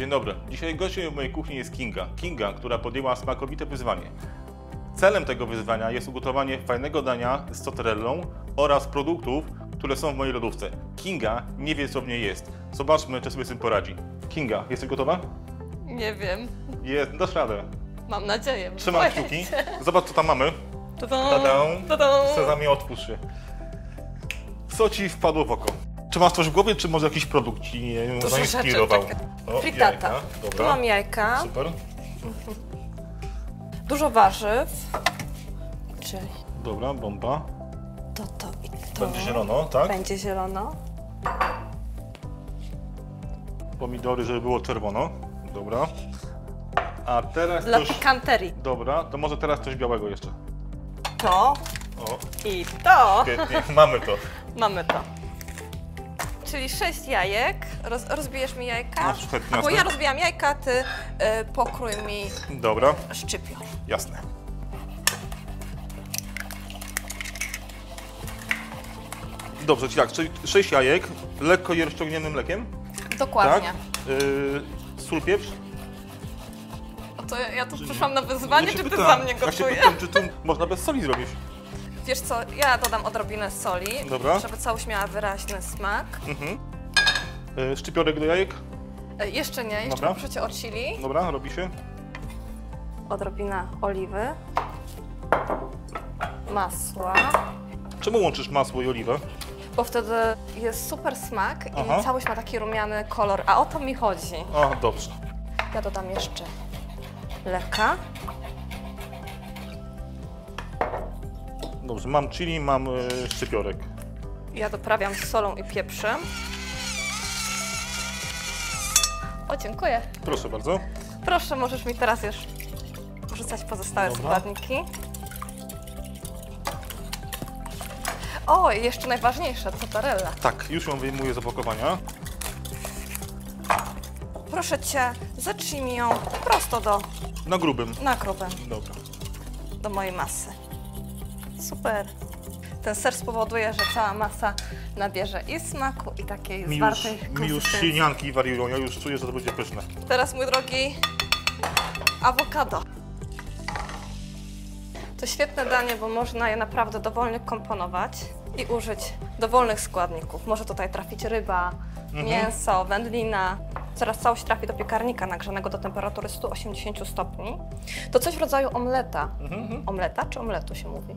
Dzień dobry. Dzisiaj gościem w mojej kuchni jest Kinga. Kinga, która podjęła smakowite wyzwanie. Celem tego wyzwania jest ugotowanie fajnego dania z cotterellą oraz produktów, które są w mojej lodówce. Kinga nie wie, co w niej jest. Zobaczmy, czy sobie z tym poradzi. Kinga, jesteś gotowa? Nie wiem. Jest, dasz radę. Mam nadzieję. Trzymam Boję kciuki. Zobacz, co tam mamy. Tadam. tadam. Sezamie, otwórz się. Co ci wpadło w oko? Czy masz coś w głowie, czy może jakiś produkt ci nie Dużo zainspirował? Fritata. jajka, Tu mam jajka, super. dużo warzyw. Czyli Dobra, bomba. to, to i to. Będzie zielono, tak? Będzie zielono. Pomidory, żeby było czerwono. Dobra. A teraz Dla coś... pikanterii. Dobra, to może teraz coś białego jeszcze. To O, i to. mamy to. Mamy to. Czyli sześć jajek. Roz, rozbijesz mi jajka? No, chętnie, Bo jasne. ja rozbijam jajka, ty y, pokrój mi Dobra, szczypior. jasne. Dobrze, czyli tak, czyli 6 jajek, lekko je rozciągniętym mlekiem, Dokładnie. tak? Yy, sól, pieprz. To ja tu przyszłam na wyzwanie, się czy ty pytam- za mnie Ja się gotujesz? pytam, czy to można bez soli zrobić. Wiesz co, ja dodam odrobinę soli, Dobra. żeby całość miała wyraźny smak. Mhm. Yy, szczypiorek do jajek, E, Jeszcze nie, jeszcze Dobra. poproszę cię o chili. dobra, robi się. Odrobina oliwy. Masła. Czemu łączysz masło i oliwę? Bo wtedy jest super smak Aha. i całość ma taki rumiany kolor, a o to mi chodzi. A, dobrze. Ja dodam jeszcze leka. Dobrze, mam chili, mam yy, szczypiorek. Ja doprawiam solą i pieprzem. O, dziękuję. Proszę bardzo. Proszę, możesz mi teraz już wrzucać pozostałe Dobra. składniki. O, i jeszcze najważniejsze, mozzarella. Tak, już ją wyjmuję z opakowania. Proszę Cię, zacznij mi ją prosto do Na grubym. nakrobę, Dobra. do mojej masy. Super. Ten ser spowoduje, że cała masa nabierze i smaku, i takiej Mi już, zwartej mi już konsystencji. sinianki wariują, ja już czuję, że to będzie pyszne. Teraz, mój drogi, awokado. To świetne danie, bo można je naprawdę dowolnie komponować i użyć dowolnych składników. Może tutaj trafić ryba, Mhm. mięso, wędlina. Zaraz całość trafi do piekarnika nagrzanego do temperatury 180 stopni. To coś w rodzaju omleta. Mhm. Omleta czy omletu się mówi?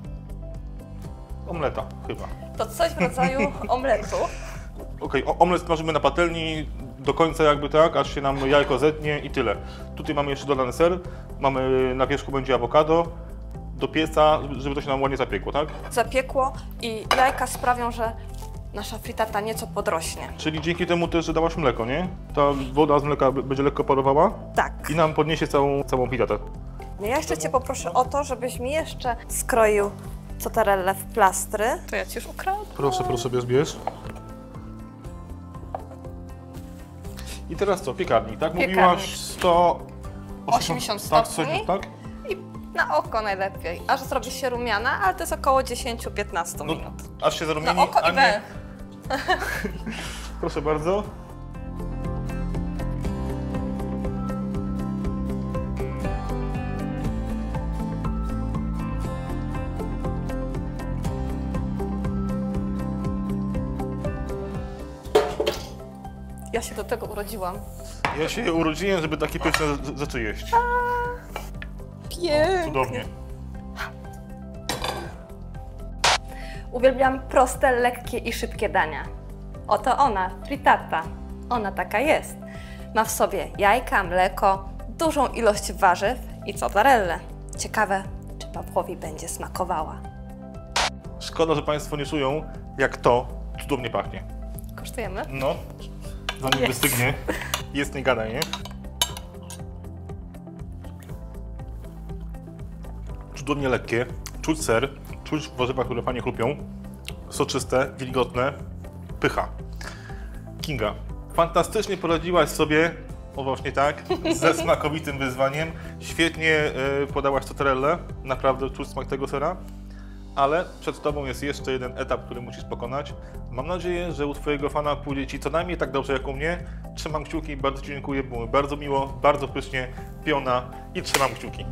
Omleta, chyba. To coś w rodzaju omletu. Okej, o- omlet smażymy na patelni do końca jakby tak, aż się nam jajko zetnie i tyle. Tutaj mamy jeszcze dodany ser, mamy na wierzchu będzie awokado, do pieca, żeby to się nam ładnie zapiekło, tak? Zapiekło i jajka sprawią, że nasza fritata nieco podrośnie. Czyli dzięki temu też, że dałaś mleko, nie? Ta woda z mleka będzie lekko parowała Tak. i nam podniesie całą, całą pitatę. Ja jeszcze Cię poproszę o to, żebyś mi jeszcze skroił cotarellę w plastry. To ja Ci już ukradł. Proszę, proszę, bierz, bierz. I teraz co, piekarnik, tak? Piekarnik. Mówiłaś 100... 80 tak, stopni. tak? I na oko najlepiej, aż zrobi się rumiana, ale to jest około 10-15 No, minut. aż się zarumieni, Na oko i nie... Proszę bardzo. Ja się do tego urodziłam. Ja się urodziłem, żeby takie pyszne rzeczy jeść. Pięknie. Cudownie. Uwielbiam proste, lekkie i szybkie dania. Oto ona, fritata. Ona taka jest. Ma w sobie jajka, mleko, dużą ilość warzyw i cotarellę. Ciekawe, czy Pawłowi będzie smakowała. Szkoda, że Państwo nie czują, jak to cudownie pachnie. Kosztujemy? No, zanim Jest. wystygnie. Jest nie gadaj, nie? Cudownie lekkie, czuć ser, czuć warzywa, które fajnie chrupią, soczyste, wilgotne, pycha. Kinga, fantastycznie poradziłaś sobie, o właśnie tak, ze smakowitym wyzwaniem. Świetnie y, podałaś cotarellę, naprawdę czuć smak tego sera. Ale przed Tobą jest jeszcze jeden etap, który musisz pokonać. Mam nadzieję, że u Twojego fana pójdzie Ci co najmniej tak dobrze jak u mnie. Trzymam kciuki, bardzo Ci dziękuję, było bardzo miło, bardzo pysznie, piona i trzymam kciuki.